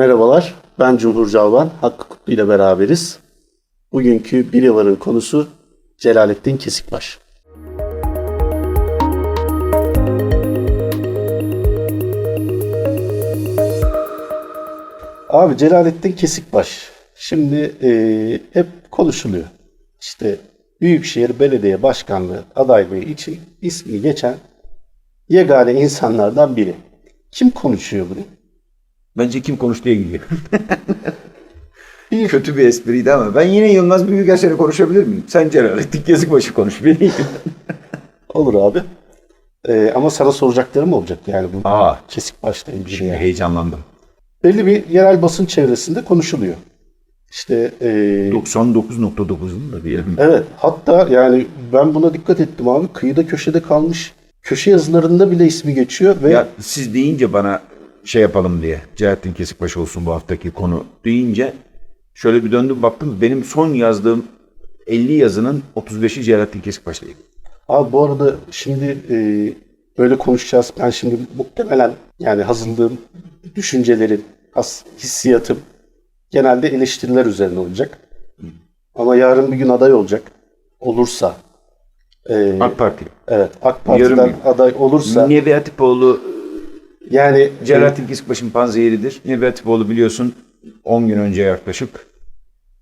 Merhabalar, ben Cumhur Calvan, Hakkı Kutlu ile beraberiz. Bugünkü Bir Yavar'ın konusu Celalettin Kesikbaş. Abi Celalettin Kesikbaş, şimdi eee, hep konuşuluyor. İşte Büyükşehir Belediye Başkanlığı adaylığı için ismi geçen yegane insanlardan biri. Kim konuşuyor bunu? Bence kim konuştuğu ilgili. Kötü bir espriydi ama ben yine Yılmaz Büyükelçen'e konuşabilir miyim? Sen Celalettin Gezikbaşı konuş. Ben iyiyim. Olur abi. Ee, ama sana soracaklarım olacak yani bu Aa. kesik başla ilgili. Şimdi yani. heyecanlandım. Belli bir yerel basın çevresinde konuşuluyor. İşte ee, 99.9'un da diyelim. evet hatta yani ben buna dikkat ettim abi. Kıyıda köşede kalmış köşe yazılarında bile ismi geçiyor ve Ya siz deyince bana şey yapalım diye. Celalettin Kesikbaşı olsun bu haftaki konu deyince şöyle bir döndüm baktım. Benim son yazdığım 50 yazının 35'i Celalettin Kesikbaş'la ilgili. Abi bu arada şimdi e, böyle konuşacağız. Ben şimdi muhtemelen yani hazırladığım düşüncelerin, as, hissiyatım genelde eleştiriler üzerine olacak. Ama yarın bir gün aday olacak. Olursa. e, AK Parti. evet AK Parti'den bir- aday olursa. Nebi Atipoğlu yani Celalettin Kesikbaş'ın panzehiridir. Nebi Atipoğlu biliyorsun 10 gün önce yaklaşık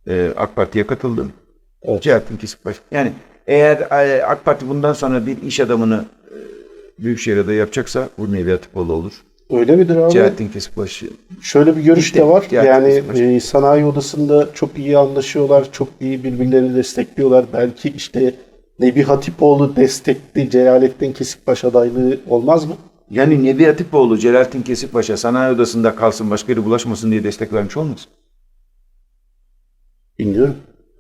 e, AK Parti'ye katıldı. Evet. Celalettin Kesikbaş. Yani eğer e, AK Parti bundan sonra bir iş adamını e, Büyükşehir adayı yapacaksa bu Nebi Atipoğlu olur. öyle midir abi? Celalettin Kesikbaş Şöyle bir görüş de var. Diğer Yani e, sanayi odasında çok iyi anlaşıyorlar. Çok iyi birbirlerini destekliyorlar. Belki işte Nebi Hatipoğlu destekli Celalettin Kesikbaş adaylığı olmaz mı? Yani Nebi Atipoğlu Celalettin Kesikbaş'a sanayi odasında kalsın başka yere bulaşmasın diye destek vermiş olmaz. Bilmiyorum.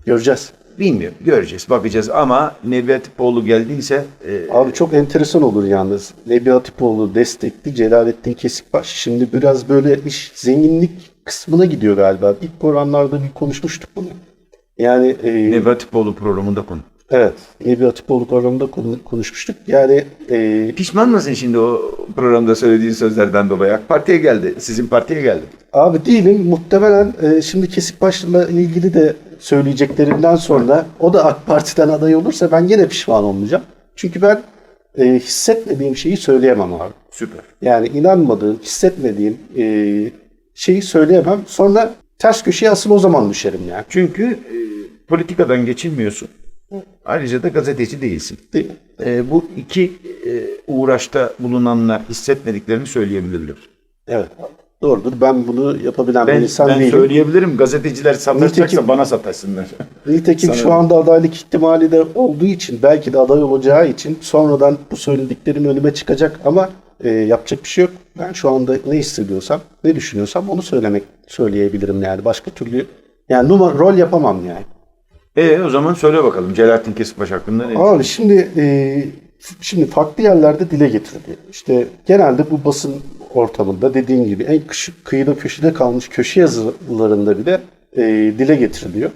Göreceğiz. Bilmiyorum. Göreceğiz. Bakacağız ama Nebi Atipoğlu geldiyse e, Abi çok enteresan olur yalnız. Nebi Hatipoğlu destekli Celalettin Kesikbaş. Şimdi biraz böyle iş zenginlik kısmına gidiyor galiba. İlk programlarda bir konuşmuştuk bunu. Yani e, Nebi Atipoğlu programında konu. Evet Nebi Hatipoğlu programında konu- konuşmuştuk. Yani e, Pişman mısın şimdi o programda söylediğin sözlerden dolayı? AK Parti'ye geldi. Sizin partiye geldi. Abi değilim. Muhtemelen e, şimdi Kesikbaş'la ilgili de söyleyeceklerimden sonra o da AK Parti'den aday olursa ben yine pişman olmayacağım. Çünkü ben e, hissetmediğim şeyi söyleyemem abi. Süper. Yani inanmadığım, hissetmediğim e, şeyi söyleyemem. Sonra ters köşeye asıl o zaman düşerim yani. Çünkü e, politikadan geçilmiyorsun. Ayrıca da gazeteci değilsin. E, bu iki e, uğraşta bulunanlar hissetmediklerini söyleyebilirler. Evet. Doğrudur. Ben bunu yapabilen bir Ben, insan ben değilim. söyleyebilirim. Gazeteciler sataşacaksa Nitekim- bana sataşsınlar. Nitekim şu Sanırım. anda adaylık ihtimali de olduğu için belki de aday olacağı için sonradan bu söylediklerim önüme çıkacak ama e, yapacak bir şey yok. Ben şu anda ne hissediyorsam, ne düşünüyorsam onu söylemek söyleyebilirim yani. Başka türlü yani numara, rol yapamam yani. E o zaman söyle bakalım Celalettin Kesikbaş hakkında ne? Abi şimdi e, şimdi farklı yerlerde dile getiriliyor. İşte genelde bu basın ortamında dediğin gibi en kıyıda köşede kalmış köşe yazılarında bile e, dile getiriliyor.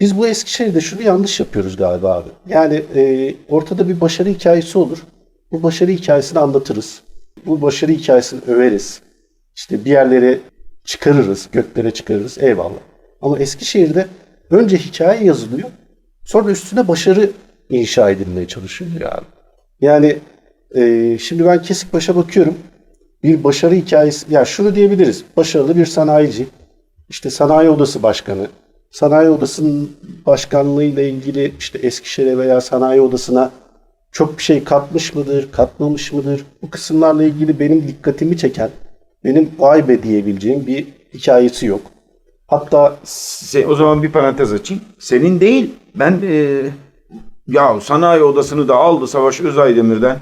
Biz bu Eskişehir'de şunu yanlış yapıyoruz galiba abi. Yani e, ortada bir başarı hikayesi olur. Bu başarı hikayesini anlatırız. Bu başarı hikayesini överiz. İşte bir yerlere çıkarırız, göklere çıkarırız. Eyvallah. Ama Eskişehir'de önce hikaye yazılıyor. Sonra üstüne başarı inşa edilmeye çalışılıyor abi. Yani e, şimdi ben Kesikbaş'a bakıyorum. Bir başarı hikayesi, ya şunu diyebiliriz. Başarılı bir sanayici. İşte sanayi odası başkanı. Sanayi odasının başkanlığıyla ilgili işte Eskişehir'e veya sanayi odasına çok bir şey katmış mıdır, katmamış mıdır? Bu kısımlarla ilgili benim dikkatimi çeken, benim vay be diyebileceğim bir hikayesi yok. Hatta Se- o zaman bir parantez açayım. Senin değil. Ben e, ya sanayi odasını da aldı Savaş Özaydemir'den.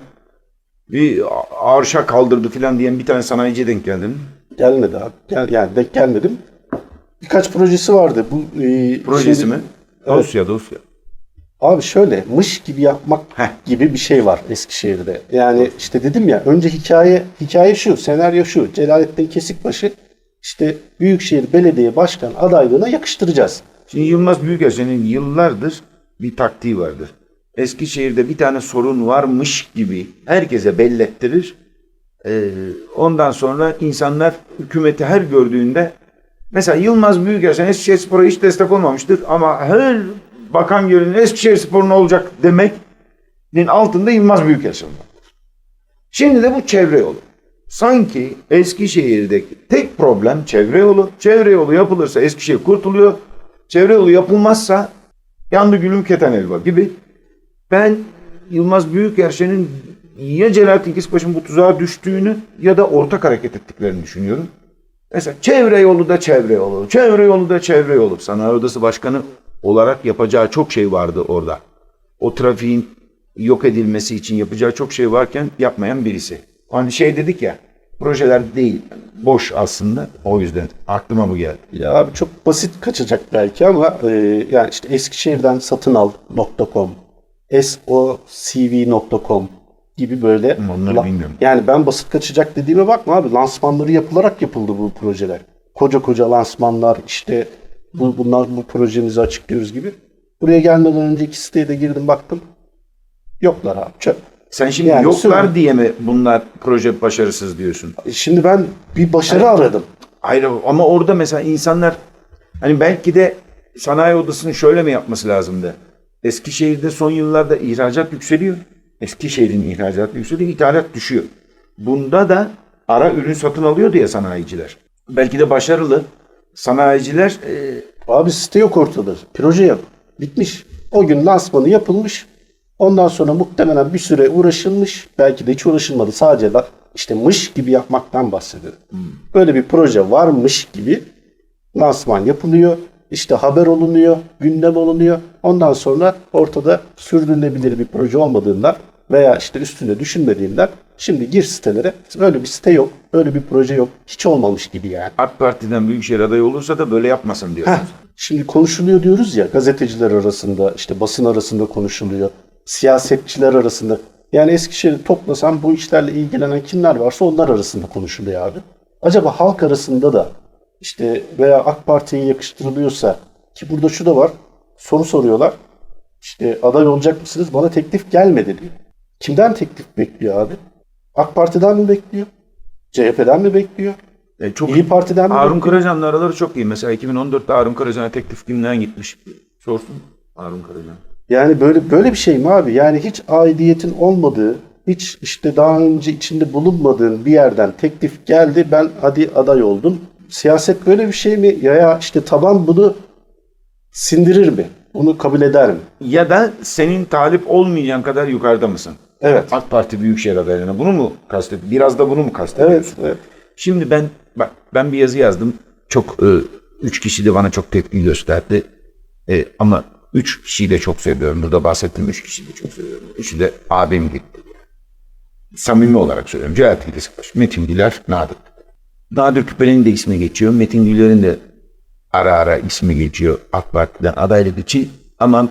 Bir arşa kaldırdı filan diyen bir tane sanayiciye denk geldin. Gelmedi abi. Gel, yani denk gelmedim. Birkaç projesi vardı. Bu e, Projesi şimdi- mi? Evet. Dosya dosya. Abi şöyle mış gibi yapmak Heh. gibi bir şey var Eskişehir'de. Yani işte dedim ya önce hikaye hikaye şu, senaryo şu. Celalettin Kesikbaş'ı işte Büyükşehir Belediye Başkan adaylığına yakıştıracağız. Şimdi Yılmaz Büyükelçen'in yıllardır bir taktiği vardır. Eskişehir'de bir tane sorun varmış gibi herkese bellettirir. Ee, ondan sonra insanlar hükümeti her gördüğünde mesela Yılmaz Büyükerşen Eskişehir Spor'a hiç destek olmamıştır ama her bakan görünür Eskişehir Spor ne olacak demeknin altında Yılmaz Büyükerşen var. Şimdi de bu çevre yolu. Sanki Eskişehir'deki tek problem çevre yolu. Çevre yolu yapılırsa Eskişehir kurtuluyor. Çevre yolu yapılmazsa yandı gülüm keten elba gibi. Ben Yılmaz Büyükerşen'in ya Celalettin Kesbaş'ın bu tuzağa düştüğünü ya da ortak hareket ettiklerini düşünüyorum. Mesela çevre yolu da çevre yolu, çevre yolu da çevre yolu. Sanayi Odası Başkanı olarak yapacağı çok şey vardı orada. O trafiğin yok edilmesi için yapacağı çok şey varken yapmayan birisi. Hani şey dedik ya, projeler değil, boş aslında. O yüzden aklıma bu geldi. Ya abi çok basit kaçacak belki ama e, yani işte Eskişehir'den satın al.com, socv.com gibi böyle. Onları La- bilmiyorum. Yani ben basit kaçacak dediğime bakma abi. Lansmanları yapılarak yapıldı bu projeler. Koca koca lansmanlar işte bu, bunlar bu projemizi açıklıyoruz gibi. Buraya gelmeden önceki siteye de girdim baktım. Yoklar abi çöp. Sen şimdi Yani yoklar söyle. diye mi bunlar proje başarısız diyorsun? Şimdi ben bir başarı aradım. Hayır ama orada mesela insanlar hani belki de sanayi odasının şöyle mi yapması lazımdı? Eskişehir'de son yıllarda ihracat yükseliyor. Eskişehir'in ihracatı yükseliyor, ithalat düşüyor. Bunda da ara ürün satın alıyor diye sanayiciler. Belki de başarılı sanayiciler e, Abi site yok ortada. Proje yok. Bitmiş. O gün lansmanı yapılmış. Ondan sonra muhtemelen bir süre uğraşılmış. Belki de hiç uğraşılmadı. Sadece da işte mış gibi yapmaktan bahsediyorum. Böyle bir proje varmış gibi lansman yapılıyor. İşte haber olunuyor, gündem olunuyor. Ondan sonra ortada sürdürülebilir bir proje olmadığından veya işte üstünde düşünmediğinden şimdi gir sitelere öyle bir site yok, öyle bir proje yok. Hiç olmamış gibi yani. AK Parti'den Büyükşehir adayı olursa da böyle yapmasın diyor. Heh, şimdi konuşuluyor diyoruz ya gazeteciler arasında işte basın arasında konuşuluyor. Siyasetçiler arasında. Yani Eskişehir'i toplasam bu işlerle ilgilenen kimler varsa onlar arasında konuşuluyor abi. Acaba halk arasında da işte veya AK Parti'ye yakıştırılıyorsa ki burada şu da var soru soruyorlar. İşte aday olacak mısınız? Bana teklif gelmedi diyor. Kimden teklif bekliyor abi? AK Parti'den mi bekliyor? CHP'den mi bekliyor? E, çok İyi Parti'den mi Harun? Karacan'la araları çok iyi. Mesela 2014'te Harun Karacan'a teklif kimden gitmiş? Sorsun Harun Karacan. Yani böyle böyle bir şey mi abi? Yani hiç aidiyetin olmadığı, hiç işte daha önce içinde bulunmadığın bir yerden teklif geldi. Ben hadi aday oldum. Siyaset böyle bir şey mi? Ya, ya işte taban bunu sindirir mi? Bunu kabul eder mi? Ya da senin talip olmayacağın kadar yukarıda mısın? Evet. AK Parti Büyükşehir adaylarına bunu mu kastediyorsun? Biraz da bunu mu kastediyorsun? Evet. evet. Şimdi ben bak ben bir yazı yazdım. Çok e, üç kişi de bana çok tepki gösterdi. E, ama üç kişiyi de çok seviyorum. Burada bahsettiğim üç kişiyi de çok seviyorum. Üçü de abim gibi. Samimi olarak söylüyorum. Celalettin Kesikbaş, Metin Güler, Nadir. Nadir Küpeli'nin de ismi geçiyor. Metin Güler'in de ara ara ismi geçiyor AK Parti'den adaylık için. Ama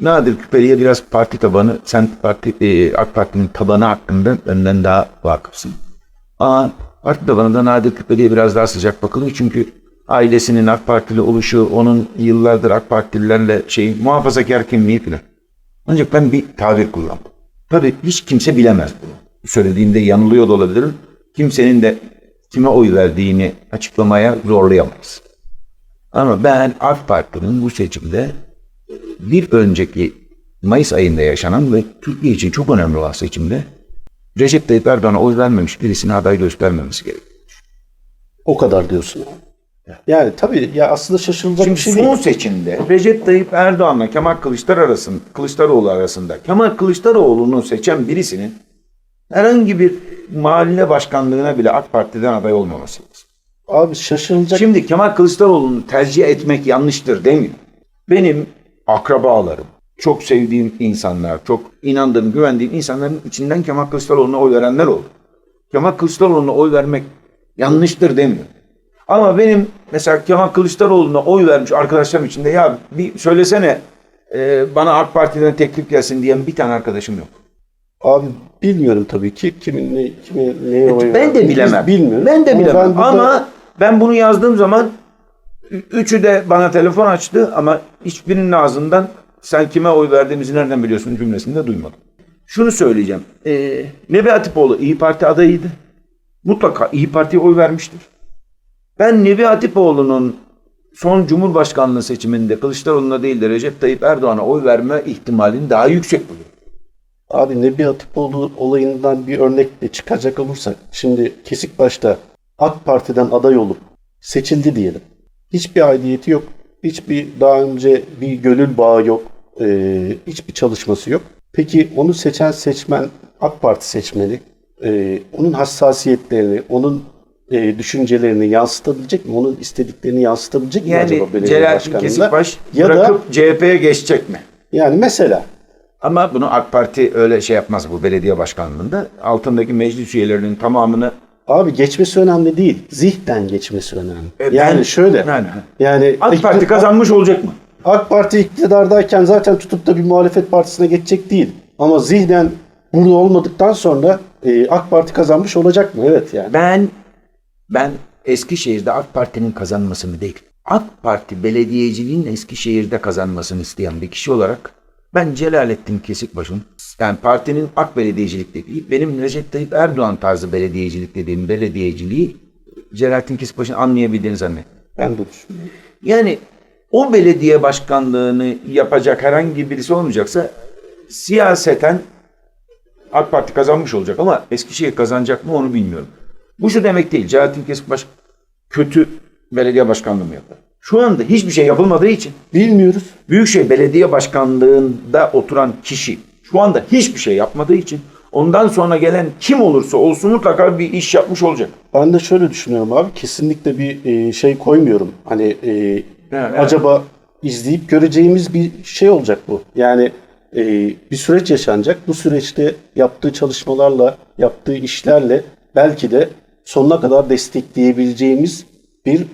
Nadir Küpeli'ye biraz parti tabanı, sen parti, e, AK Parti'nin tabanı hakkında benden daha vakıfsın. Ama parti tabanında Nadir Küpeli'ye biraz daha sıcak bakılıyor. Çünkü ailesinin AK Partili oluşu, onun yıllardır AK Partililerle şey muhafazakar kimliği falan. Ancak ben bir tabir kullandım. Tabii hiç kimse bilemez bunu. Söylediğimde yanılıyor da olabilirim. Kimsenin de kime oy verdiğini açıklamaya zorlayamayız. Ama ben AK Parti'nin bu seçimde bir önceki Mayıs ayında yaşanan ve Türkiye için çok önemli olan seçimde Recep Tayyip Erdoğan'a oy vermemiş birisine aday göstermemesi gerekiyor. O kadar diyorsun. Yani tabii ya aslında şaşırılacak Şimdi bir şey son değil. seçimde Recep Tayyip Erdoğan'la Kemal Kılıçdaroğlu arasında, Kılıçdaroğlu arasında Kemal Kılıçdaroğlu'nu seçen birisinin herhangi bir mahalle başkanlığına bile AK Parti'den aday olmaması lazım. Abi şaşırılacak Şimdi Kemal Kılıçdaroğlu'nu tercih etmek yanlıştır demiyor. Benim akrabalarım, çok sevdiğim insanlar, çok inandığım, güvendiğim insanların içinden Kemal Kılıçdaroğlu'na oy verenler oldu. Kemal Kılıçdaroğlu'na oy vermek yanlıştır demiyor. Ama benim mesela Kemal Kılıçdaroğlu'na oy vermiş arkadaşlarım içinde ya bir söylesene e, bana AK Parti'den teklif gelsin diyen bir tane arkadaşım yok. Abi bilmiyorum tabii ki kimin ne kime neye oy Ben de verdiğini biz bilemem. Bilmiyorum. Ben de Ama bilemem. burada- Ama ben bunu yazdığım zaman üçü de bana telefon açtı ama hiçbirinin ağzından sen kime oy verdiğimizi nereden biliyorsun cümlesini de duymadım. Şunu söyleyeceğim. Ee, Nebi Atipoğlu İyi Parti adayıydı. mutlaka İyi Parti'ye oy vermiştir. Ben Nebi Atipoğlu'nun son Cumhurbaşkanlığı seçiminde Kılıçdaroğlu'na değil de Recep Tayyip Erdoğan'a oy verme ihtimalini daha yüksek buluyorum. Abi Nebi Atipoğlu olayından bir örnekle çıkacak olursak şimdi kesik başta AK Parti'den aday olup seçildi diyelim. Hiçbir aidiyeti yok. Hiçbir daha önce bir gönül bağı yok. Ee, hiçbir çalışması yok. Peki onu seçen seçmen AK Parti seçmeni e, onun hassasiyetlerini, onun e, düşüncelerini yansıtabilecek mi? Onun istediklerini yansıtabilecek mi Yani acaba belediye Celalettin başkanında? Kesikbaş Ya da bırakıp CHP'ye geçecek mi? yani mesela Ama bunu AK Parti öyle şey yapmaz bu belediye başkanlığında. Altındaki meclis üyelerinin tamamını Abi geçmesi önemli değil. Zihnen geçmesi önemli. E, yani ben- şöyle. Yani- Yani AK Parti kazanmış olacak mı? AK Parti iktidardayken zaten tutup da bir muhalefet partisine geçecek değil. Ama zihnen burada olmadıktan sonra e, AK Parti kazanmış olacak mı? Evet yani. Ben ben Eskişehir'de AK Parti'nin kazanmasını değil, AK Parti belediyeciliğin Eskişehir'de kazanmasını isteyen bir kişi olarak ben Celalettin Kesikbaş'ın yani partinin AK belediyecilik dediği benim Recep Tayyip Erdoğan tarzı belediyecilik dediğim belediyeciliği Celalettin Kesikbaş'ın anlayabildiğini zannettim. Ben düşünüyorum. Yani o belediye başkanlığını yapacak herhangi birisi olmayacaksa siyaseten AK Parti kazanmış olacak ama Eskişehir kazanacak mı onu bilmiyorum. Bu şu demek değil. Celalettin Kesikbaş kötü belediye başkanlığı mı yapar? Şu anda hiçbir şey yapılmadığı için Bilmiyoruz. Büyükşehir Belediye Başkanlığı'nda oturan kişi şu anda hiçbir şey yapmadığı için ondan sonra gelen kim olursa olsun mutlaka bir iş yapmış olacak. Ben de şöyle düşünüyorum abi. Kesinlikle bir e, şey koymuyorum. Hani e, evet. acaba izleyip göreceğimiz bir şey olacak bu. Yani e, bir süreç yaşanacak. Bu süreçte yaptığı çalışmalarla, yaptığı işlerle belki de sonuna kadar destekleyebileceğimiz bir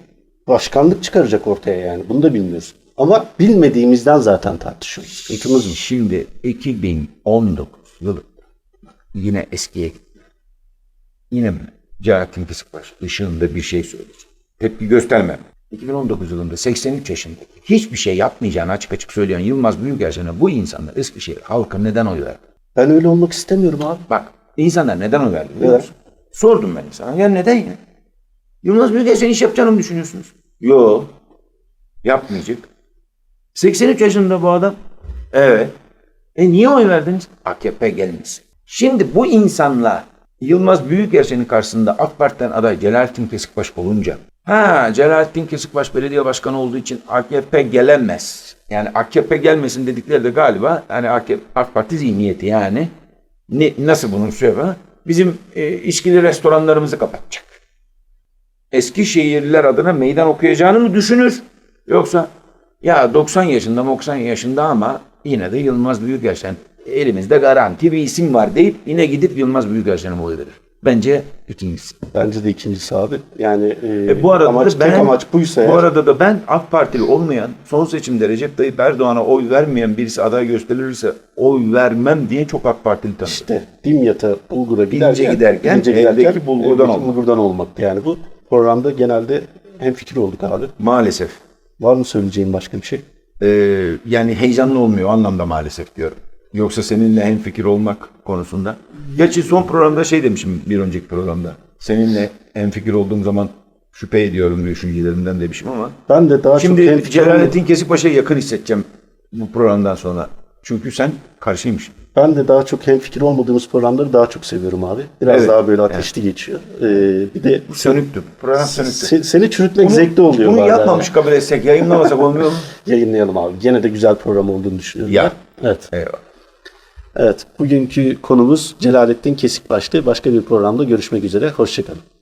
başkanlık çıkaracak ortaya yani. Bunu da bilmiyoruz. Ama bilmediğimizden zaten tartışıyoruz. Sıkıntımız bu. Şimdi 2019 yılı yine eskiye. Yine? Celalettin Kısıkbaş ışığında bir şey söyleyeceğim. Tepki göstermem. 2019 yılında 83 yaşında hiçbir şey yapmayacağını açık açık söyleyen Yılmaz Büyükelçen'e bu insanlar Eskişehir halkı neden oy verdi? Ben öyle olmak istemiyorum abi. Bak insanlar neden oy verdi biliyor musun? Sordum ben insana. Ya neden ya? Yılmaz Büyükelçen iş yapacağını mı düşünüyorsunuz? Yok. Yapmayacak. 83 yaşında bu adam. Evet. E niye oy verdiniz? AKP gelmesin. Şimdi bu insanla Yılmaz Büyükelçen'in karşısında AK Parti'den aday Celalettin Kesikbaş olunca ha Celalettin Kesikbaş belediye başkanı olduğu için AKP gelemez. Yani AKP gelmesin dedikleri de galiba hani AKP, AK Parti zihniyeti yani. Ne, nasıl bunun sebebi? Bizim e, içkili restoranlarımızı kapatacak. Eskişehirliler adına meydan okuyacağını mı düşünür? Yoksa ya 90 yaşında 90 yaşında ama yine de Yılmaz Büyükelçen elimizde garanti bir isim var deyip yine gidip Yılmaz Büyükelçen'e oy verir? Bence ikincisi. Bence de ikincisi abi. Yani e, E, bu arada amaç, da ben tek amaç buysa bu eğer- arada da ben AK Partili olmayan son seçimde Recep Tayyip Erdoğan'a oy vermeyen birisi aday gösterilirse oy vermem diye çok AK Partili tanıdım. İşte Dimyat'a bulgura giderken, giderken eldeki bulgurdan eldeki olmak. bulgurdan olmak. Yani bu programda genelde hem fikir olduk abi. Maalesef. Var mı söyleyeceğin başka bir şey? Ee, yani heyecanlı olmuyor o anlamda maalesef diyorum. Yoksa seninle hem fikir olmak konusunda. Gerçi son programda şey demişim bir önceki programda. Seninle hem fikir olduğum zaman şüphe ediyorum düşüncelerimden demişim ama. Ben de daha çok Şimdi hem fikir Celalettin Kesikbaşı'ya yakın hissedeceğim bu programdan sonra. Çünkü sen karşıymışsın. ben de daha çok hem fikir olmadığımız programları daha çok seviyorum abi. Biraz Evet. daha böyle ateşli geçiyor. Ee, bir de Sönüktü. Program sönüktü. se- seni çürütmek zevkli oluyor. Bunu yapmamış kabul etsek, yayınlamasak olmuyor mu? Yayınlayalım abi. Gene de güzel program olduğunu düşünüyorum. Ya. ben. Evet. Eyvallah. Evet. Bugünkü konumuz Celalettin Kesikbaş'tı. Başka bir programda görüşmek üzere. Hoşçakalın.